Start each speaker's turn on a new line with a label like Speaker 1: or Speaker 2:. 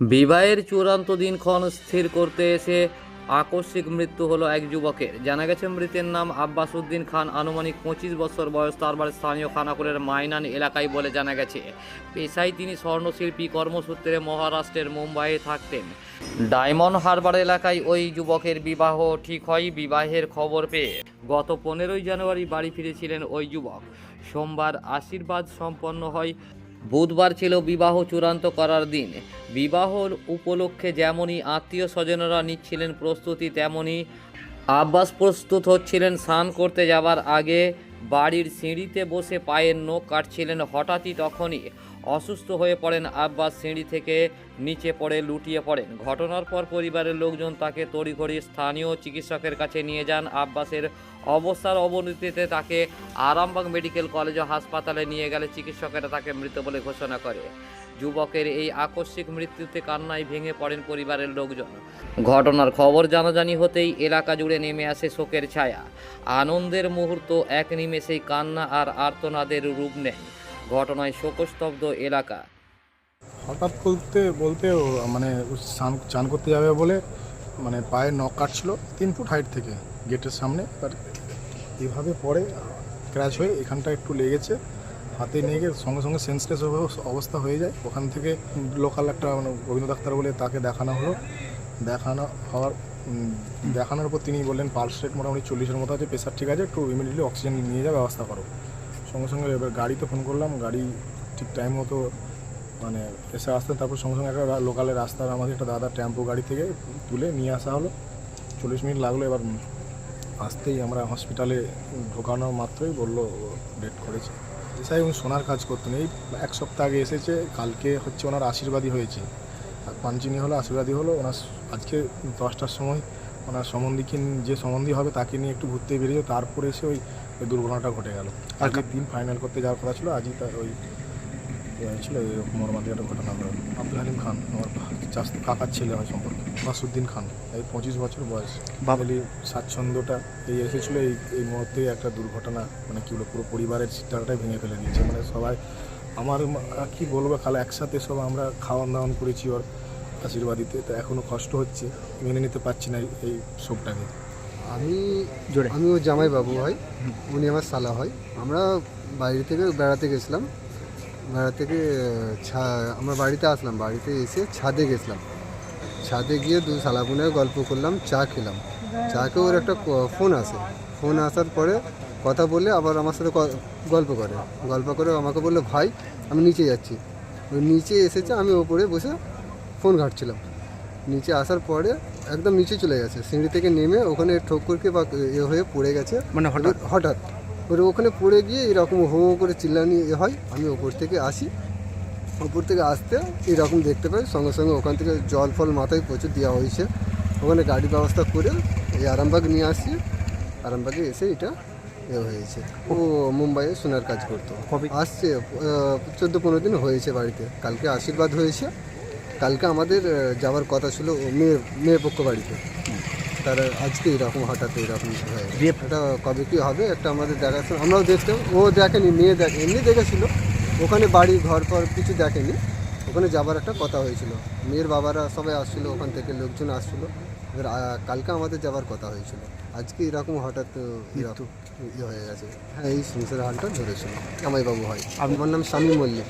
Speaker 1: বিবাহের চূড়ান্ত দিনক্ষণ স্থির করতে এসে আকস্মিক মৃত্যু হলো এক যুবকের। জানা গেছে, মৃতের নাম আব্বাস উদ্দিন খান। আনুমানিক পঁচিশ বছর বয়স, তার বাড়ি স্থানীয় খানাকুলের মাইনান এলাকায় বলে জানা গেছে। পেশায় তিনি স্বর্ণশিল্পী, কর্মসূত্রে মহারাষ্ট্রের মুম্বাইয়ে থাকতেন। ডায়মন্ড হারবার এলাকায় ওই যুবকের বিবাহ ঠিক হয় বিবাহের খবর পেয়ে। গত পনেরোই জানুয়ারি বাড়ি ফিরেছিলেন ওই যুবক। সোমবার আশীর্বাদ সম্পন্ন হয় বুধবার ছিল বিবাহ চূড়ান্ত করার দিন। বিবাহ উপলক্ষে যেমনই আত্মীয় স্বজনরা নিচ্ছিলেন প্রস্তুতি, তেমনই আব্বাস প্রস্তুত হচ্ছিলেন স্নান করতে যাবার আগে। বাড়ির সিঁড়িতে বসে পায়ের নোখ কাটছিলেন হঠাৎই তখনই। অসুস্থ হয়ে পড়েন আব্বাস সিঁড়ি থেকে নিচে পড়ে লুটিয়ে পড়েন। ঘটনার পর পরিবারের লোকজন তাকে তড়িঘড়ি স্থানীয় চিকিৎসকের কাছে নিয়ে যান। আব্বাসের অবস্থার অবনতিতে তাকে আরামবাগ মেডিকেল কলেজ ও হাসপাতালে নিয়ে গেলে চিকিৎসকেরা তাকে মৃত বলে ঘোষণা করে। যুবকের এই আকস্মিক মৃত্যুতে কান্নায় ভেঙে পড়েন পরিবারের লোকজন। ঘটনার খবর জানাজানি হতেই এলাকা জুড়ে নেমে আসে শোকের ছায়া। আনন্দের মুহূর্ত এক নিমেষেই কান্না আর আর্তনাদের রূপ নেয়। ঘটনায় শোকস্তব্ধ এলাকা।
Speaker 2: হঠাৎ বলতে বলতে মানে স্নান চান করতে যাবে বলে মানে পায়ে নখ কাটছিল তিন ফুট হাইট থেকে গেটের সামনে। তার এভাবে পরে ক্র্যাশ হয়ে এখানটা একটু লেগেছে, হাতে নিয়ে গিয়ে সঙ্গে সঙ্গে সেন্সলেস অবস্থা হয়ে যায়। ওখান থেকে লোকাল একটা মানে রবীন্দ্র ডাক্তার বলে তাকে দেখানো হলো। দেখানো হওয়ার দেখানোর পর তিনি বললেন পালস রেট মোটামুটি চল্লিশের মতো আছে প্রেশার ঠিক আছে, একটু ইমিডিয়েটলি অক্সিজেন নিয়ে যাওয়ার ব্যবস্থা করো। সঙ্গে সঙ্গে এবার গাড়িতে ফোন করলাম, গাড়ি ঠিক টাইম মতো মানে এসে আসতে তারপর সঙ্গে সঙ্গে একটা লোকালের রাস্তার আমাদের একটা দাদা টেম্পো গাড়ি থেকে তুলে নিয়ে আসা হলো। চল্লিশ মিনিট লাগল, এবার আসতেই আমরা হসপিটালে ঢোকানো মাত্রই বলল ডেট করেছে। এসআই উনি সোনার কাজ করতেন এই এক সপ্তাহ আগে এসেছে, কালকে হচ্ছে ওনার আশীর্বাদী হয়েছে। আর পাঞ্চিনি হলো আশীর্বাদী হলো, ওনার আজকে দশটার সময় ওনার সম্বন্ধীকে যে সম্বন্ধী হবে তাকে নিয়ে একটু ঘুরতে বেরিয়ে তারপরে এসে ওই ওই দুর্ঘটনাটা ঘটে গেল। আজকে দিন ফাইনাল করতে যাওয়ার কথা ছিল আজই তার ওই হয়েছিল এরকম মর্মান্তিক একটা ঘটনা হলো। আব্দুল হালিম খান আমার চাষ কাকার ছেলে হয় সম্পর্কে মাসুদ্দিন খান এই পঁচিশ বছর বয়স। বাবলি স্বাচ্ছন্দ্যটা এই এসেছিল এই এই মুহূর্তে একটা দুর্ঘটনা মানে কী বলব পুরো পরিবারের চিত্রটাই ভেঙে ফেলে দিয়েছে। মানে সবাই আমার কি বলব কাল একসাথে সব আমরা খাওয়ান দাওয়ান করেছি ওর আশীর্বাদিতে তো এখনও কষ্ট হচ্ছে মেনে নিতে পারছি না এই- এই শোকটাকে।
Speaker 3: আমি আমি ও জামাই বাবু হয় উনি আমার সালা হয়। আমরা বাইরে থেকে বেড়াতে গেছিলাম। বেড়া থেকে ছা- আমরা বাড়িতে আসলাম বাড়িতে এসে ছাদে গেছিলাম। ছাদে গিয়ে দু সালা সালাপুনে গল্প করলাম চা খেলাম। চা খেয়ে ওর একটা ফোন আসে। ফোন আসার পরে কথা বলে আবার আমার সাথে গল্প করে। গল্প করে আমাকে বলল ভাই আমি নিচে যাচ্ছি। ওই নিচে এসেছে আমি ওপরে বসে ফোন ঘাটছিলাম। নিচে আসার পরে একদম নিচে চলে গেছে। সিঁড়ি থেকে নেমে ওখানে ঠোক্করকে বা এ হয়ে পড়ে গেছে।
Speaker 4: মানে হঠাৎ?
Speaker 3: হঠাৎ। ওর ওখানে পড়ে গিয়ে এরকম হো হো করে চিল্লানি এ হয়। আমি ওপর থেকে আসি। ওপর থেকে আসতে এরকম দেখতে পাই। সঙ্গে সঙ্গে ওখান থেকে জল ফল মাথায় প্রচুর দেওয়া হয়েছে। ওখানে গাড়ি ব্যবস্থা করে এই আরামবাগ নিয়ে আসি। আরামবাগে এসে এটা এ হয়েছে। ও মুম্বাইয়ে সোনার কাজ করতো? আসছে চোদ্দ পনেরো দিন হয়েছে বাড়িতে। কালকে আশীর্বাদ হয়েছে। কালকে আমাদের যাওয়ার কথা ছিল ও মেয়ে মেয়ে পক্ষ বাড়িতে। তার আজকে এরকম হঠাৎ এরকম হয়ে এটা কবে কি হবে? একটা আমাদের দেখাশোনা আমরাও দেখতে ও দেখেনি মেয়ে দেখে এমনি দেখেছিল। ওখানে বাড়ি ঘর ফর কিছু দেখেনি। ওখানে যাবার একটা কথা হয়েছিল। মেয়ের বাবারা সবাই আসছিল ওখান থেকে লোকজন আসছিল। এবার কালকে আমাদের যাবার কথা হয়েছিল। আজকে এরকম হঠাৎ ইয়ে হয়ে গেছে। হ্যাঁ এই সংসারের হালটা ধরেছিল। জামাইবাবু হয়। আমার নাম স্বামী মল্লিক।